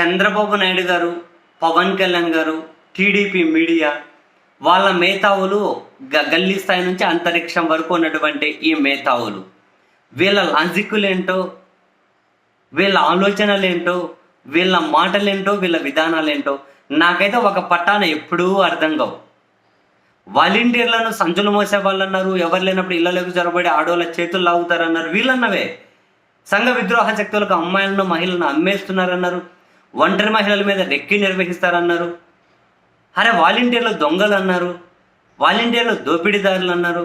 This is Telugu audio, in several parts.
చంద్రబాబు నాయుడు గారు పవన్ కళ్యాణ్ గారు టీడీపీ మీడియా వాళ్ళ మేధావులు గ- గల్లీ స్థాయి నుంచి అంతరిక్షం వరకు ఉన్నటువంటి ఈ మేధావులు. వీళ్ళ లాజిక్కులేంటో వీళ్ళ ఆలోచనలేంటో వీళ్ళ మాటలేంటో వీళ్ళ విధానాలేంటో నాకైతే ఒక పట్టాన ఎప్పుడూ అర్థం కావు. వాలంటీర్లను సంచులు మోసే వాళ్ళు అన్నారు ఎవరు లేనప్పుడు ఇళ్ళలోకి చొరబడి ఆడవాళ్ళ చేతులు లాగుతారన్నారు వీళ్ళన్నవే. సంఘ విద్రోహ శక్తులకు అమ్మాయిలను మహిళలను అమ్మేస్తున్నారన్నారు. ఒంటరి మహిళల మీద రెక్కి నిర్వహిస్తారన్నారు. అరే వాలంటీర్లు దొంగలు అన్నారు వాలంటీర్లు దోపిడీదారులు అన్నారు.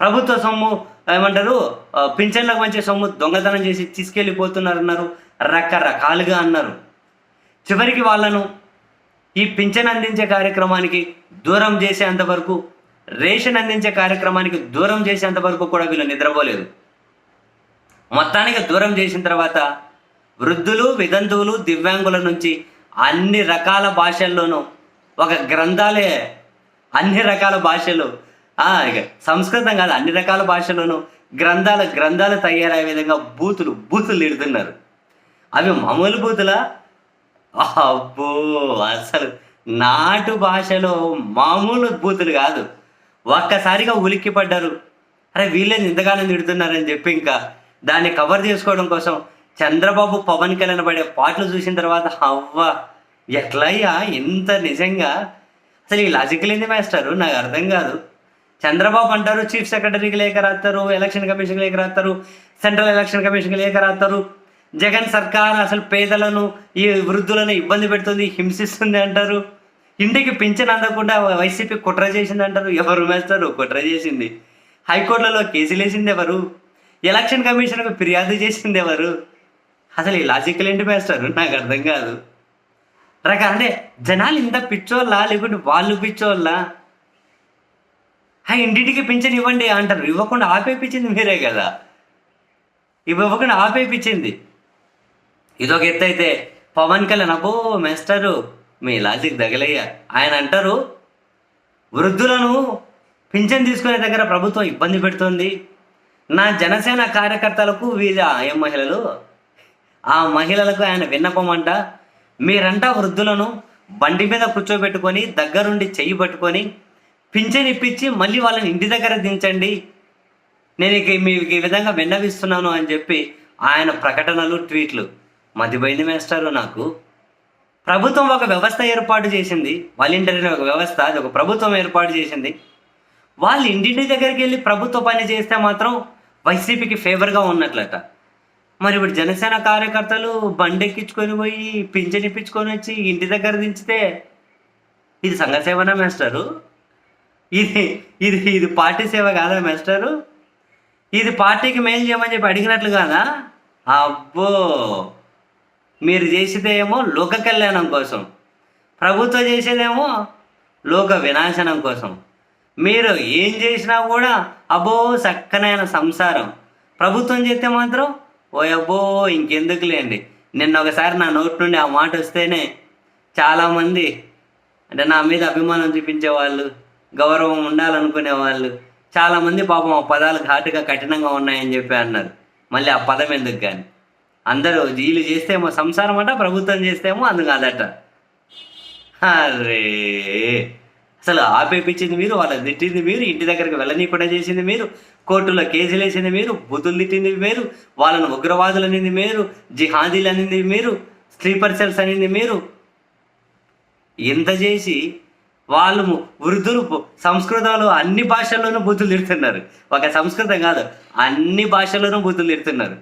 ప్రభుత్వ సొమ్ము ఏమంటారు పింఛన్లకు మంచి సొమ్ము దొంగతనం చేసి తీసుకెళ్ళిపోతున్నారన్నారు. రకరకాలుగా అన్నారు. చివరికి వాళ్ళను ఈ పింఛన్ అందించే కార్యక్రమానికి దూరం చేసేంత వరకు రేషన్ అందించే కార్యక్రమానికి దూరం చేసేంత వరకు కూడా వీళ్ళు నిద్రపోలేదు. మొత్తానికి దూరం చేసిన తర్వాత వృద్ధులు వితంతువులు దివ్యాంగుల నుంచి అన్ని రకాల భాషల్లోనూ ఒక గ్రంథాలే అన్ని రకాల భాషలు సంస్కృతం కాదు అన్ని రకాల భాషల్లోనూ గ్రంథాల గ్రంథాలు తయారయ్యే విధంగా బూతులు బూతులు ఇడుతున్నారు అవి మామూలు బూతులా? అబ్బో అసలు నాటు భాషలో మామూలు బూతులు కాదు. ఒక్కసారిగా ఉలిక్కి పడ్డారు అరే వీళ్ళని ఇంతగానో తిడుతున్నారని చెప్పి ఇంకా దాన్ని కవర్ చేసుకోవడం కోసం చంద్రబాబు పవన్ కళ్యాణ్ పడే పాటలు చూసిన తర్వాత అవ్వ ఎట్లయ్యా ఇంత నిజంగా? అసలు ఈ లాజికల్ ఏంది మాస్టారు నాకు అర్థం కాదు. చంద్రబాబు అంటారు చీఫ్ సెక్రటరీకి లేఖ రాస్తారు ఎలక్షన్ కమిషన్కి లేఖ రాస్తారు సెంట్రల్ ఎలక్షన్ కమిషన్కి లేఖ రాస్తారు. జగన్ సర్కార్ అసలు పేదలను ఈ వృద్ధులను ఇబ్బంది పెడుతుంది హింసిస్తుంది అంటారు. ఇంటికి పింఛన్ అందకుండా వైసీపీ కుట్ర చేసింది అంటారు. ఎవరు మేస్తారు కుట్ర చేసింది. హైకోర్టులలో కేసులు వేసింది ఎవరు ఎలక్షన్ కమిషన్కు ఫిర్యాదు చేసింది ఎవరు? అసలు ఈ లాజికల్ ఏంటి మాస్టర్ నాకు అర్థం కాదు. రక అంటే జనాలు ఇంత పిచ్చోళ్ళా? లేకుంటే వాళ్ళు పిచ్చోళ్ళా? ఆ ఇంటింటికి పింఛన్ ఇవ్వండి అంటారు. ఇవ్వకుండా ఆపేపించింది మీరే కదా. ఇవ్వకుండా ఆపేపించింది. ఇదొక ఎత్తు అయితే. పవన్ కళ్యాణ్ అబ్బో మేస్టరు మీ లాజిక్ తగలయ్యా. ఆయన అంటారు వృద్ధులను పింఛన్ తీసుకునే దగ్గర ప్రభుత్వం ఇబ్బంది పెడుతుంది. నా జనసేన కార్యకర్తలకు వీళ్ళ ఏం మహిళలు ఆ మహిళలకు ఆయన విన్నపం అంట మీరంట వృద్ధులను బండి మీద కూర్చోబెట్టుకొని దగ్గరుండి చెయ్యి పట్టుకొని పింఛన్ ఇప్పించి మళ్ళీ వాళ్ళని ఇంటి దగ్గర దించండి. నేను ఇక మీకు ఈ విధంగా విన్నవిస్తున్నాను అని చెప్పి ఆయన ప్రకటనలు ట్వీట్లు. మతిపోయింది మేస్టారు నాకు. ప్రభుత్వం ఒక వ్యవస్థ ఏర్పాటు చేసింది. వాలంటీర్ ఒక వ్యవస్థ అది ఒక ప్రభుత్వం ఏర్పాటు చేసింది. వాళ్ళు ఇంటింటి దగ్గరికి వెళ్ళి ప్రభుత్వ పని చేస్తే మాత్రం వైసీపీకి ఫేవర్గా ఉన్నట్లట. మరి ఇప్పుడు జనసేన కార్యకర్తలు బండి ఎక్కించుకొని పోయి పింఛన్ ఇప్పించుకొని వచ్చి ఇంటి దగ్గర దించితే ఇది సంఘ సేవనా ఇది ఇది ఇది పార్టీ సేవ కాదా మేస్టరు? ఇది పార్టీకి మేలు చేయమని చెప్పి అడిగినట్లు కాదా? అబ్బో! మీరు చేసేదేమో లోక కళ్యాణం కోసం. ప్రభుత్వం చేసేదేమో లోక వినాశనం కోసం. మీరు ఏం చేసినా కూడా అబ్బో చక్కనైన సంసారం. ప్రభుత్వం చేస్తే మాత్రం ఓ అబ్బో ఇంకెందుకులేండి. నిన్న ఒకసారి నా నోటి నుండి ఆ మాట వస్తేనే చాలామంది అంటే నా మీద అభిమానం చూపించే వాళ్ళు గౌరవం ఉండాలనుకునే వాళ్ళు చాలామంది పాపం ఆ పదాలు ఘాటుగా కఠినంగా ఉన్నాయని చెప్పి అన్నారు. మళ్ళీ ఆ పదం ఎందుకు కానీ? అందరూ వీళ్ళు చేస్తేమో సంసారం అట ప్రభుత్వం చేస్తేమో అందుకు అదట అరే! అసలు ఆపేపించింది మీరు వాళ్ళని తిట్టింది మీరు ఇంటి దగ్గరికి వెళ్ళనీయకుండా చేసింది మీరు కోర్టులో కేసులు వేసింది మీరు బుద్ధులు తిట్టింది మీరు వాళ్ళను ఉగ్రవాదులు అనేది మీరు జిహాదీలు అనేది మీరు స్లీపర్ సెల్స్ అనేది మీరు. ఇంత చేసి వాళ్ళు వృద్ధులు సంస్కృతాలు సంస్కృతంలో అన్ని భాషల్లోనూ బుద్ధులు తిడుతున్నారు. ఒక సంస్కృతం కాదు అన్ని భాషల్లోనూ బుద్ధులు తిడుతున్నారు.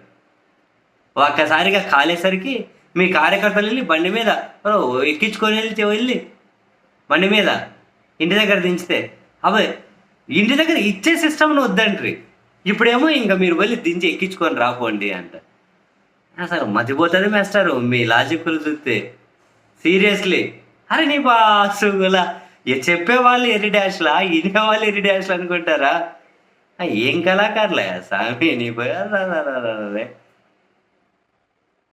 ఒక్కసారిగా కాలేసరికి మీ కార్యకర్తలు వెళ్ళి బండి మీద ఎక్కించుకొని వెళ్తే వెళ్ళి బండి మీద ఇంటి దగ్గర దించితే. అవే ఇంటి దగ్గర ఇచ్చే సిస్టమ్ను వద్దంట్రి. ఇప్పుడేమో ఇంకా మీరు వెళ్ళి దించి ఎక్కించుకొని రాపోండి అంట. అసలు మతిపోతుంది మేస్తారు మీ లాజిక్లు చూస్తే. సీరియస్లీ. అరే నీ బాసుగులా ఏ చెప్పేవాళ్ళు ఎరి డాష్లా వినేవాళ్ళు ఎరి డాష్లు అనుకుంటారా? ఏం కళాకారులే స్వామి నీ పోయా